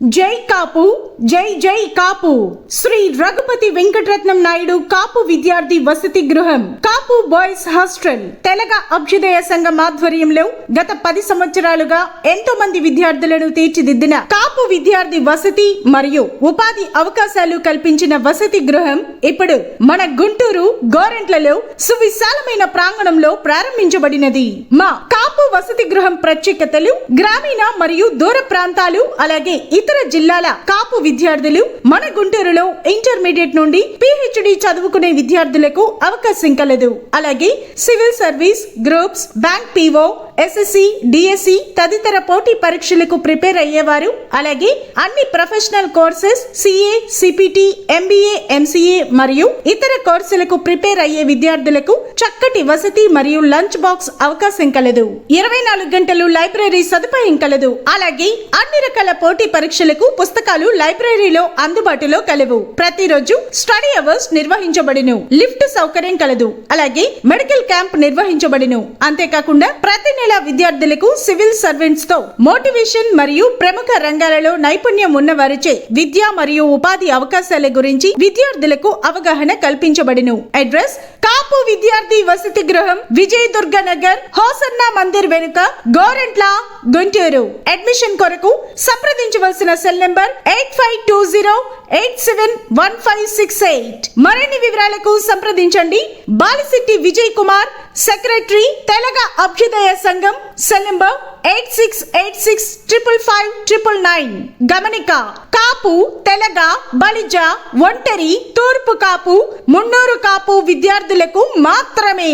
జై కాపు జై జై కాపు. శ్రీ రఘుపతి వెంకటరత్నం నాయుడు కాపు విద్యార్థి వసతి గృహం. కాపు బాయ్స్ హాస్టల్. తెలగ అభ్యుదయ సంఘం ఆధ్వర్యంలో గత పది సంవత్సరాలుగా ఎంతో మంది విద్యార్థులను తీర్చిదిద్దిన కాపు విద్యార్థి వసతి మరియు ఉపాధి అవకాశాలు కల్పించిన వసతి గృహం ఇప్పుడు మన గుంటూరు గోరెంట్లలో సువిశాలమైన ప్రాంగణంలో ప్రారంభించబడినది. మా వసతి గృహం ప్రత్యేకతలు గ్రామీణ మరియు దూర ప్రాంతాలు అలాగే ఇతర జిల్లాల కాపు విద్యార్థులు మన గుంటూరులో ఇంటర్మీడియట్ నుండి పిహెచ్డి చదువుకునే విద్యార్థులకు అవకాశం కలదు. అలాగే civil service groups bank PO SSC DSC తదితర పోటీ పరీక్షలకు ప్రిపేర్ అయ్యేవారు. అలాగే అన్ని professional courses CA CPT MBA MCA మరియు ఇతర కోర్సులకు ప్రిపేర్ అయ్యే విద్యార్థులకు చక్కటి వసతి మరియు లంచ్ బాక్స్ అవకాశం కలదు. ఇరవై నాలుగు గంటలు లైబ్రరీ సదుపాయం కలదు. అలాగే అన్ని రకాల పోటీ పరీక్షలకు పుస్తకాలు లైబ్రరీలో అందుబాటులో కలవు. ప్రతిరోజు స్టడీ అవర్స్ నిర్వహించబడును. లిఫ్ట్ సౌకర్యం కలదు. అలాగే మెడికల్ క్యాంప్ నిర్వహించబడును. అంతేకాకుండా ప్రతి నెల విద్యార్థులకు సివిల్ సర్వెంట్స్తో మోటివేషన్ మరియు ప్రముఖ రంగాలలో నైపుణ్యం ఉన్న వారిచే విద్య మరియు ఉపాధి అవకాశాల గురించి విద్యార్థులకు అవగాహన కల్పించబడును. అడ్రస్ కాపు విద్యార్థి వసతి గృహం విజయ్ దుర్గ నగర్ హోసన్న మందిర్ వెనుక గోరెంట్ల గుంటూరు. అడ్మిషన్ కొరకు సంప్రదించవలసిన cell number eight five two zero eight seven one five six eight. మరిన్ని వివరాలకు సంప్రదించండి. Balisetti Vijay Kumar secretary Telaga Abhyudaya Sangham cell number eight six eight six triple five triple nine. గమనిక కాపు తెలగ బలిజ ఒంటరి తూర్పు కాపు మున్నూరు కాపు విద్యార్థులకు మాత్రమే.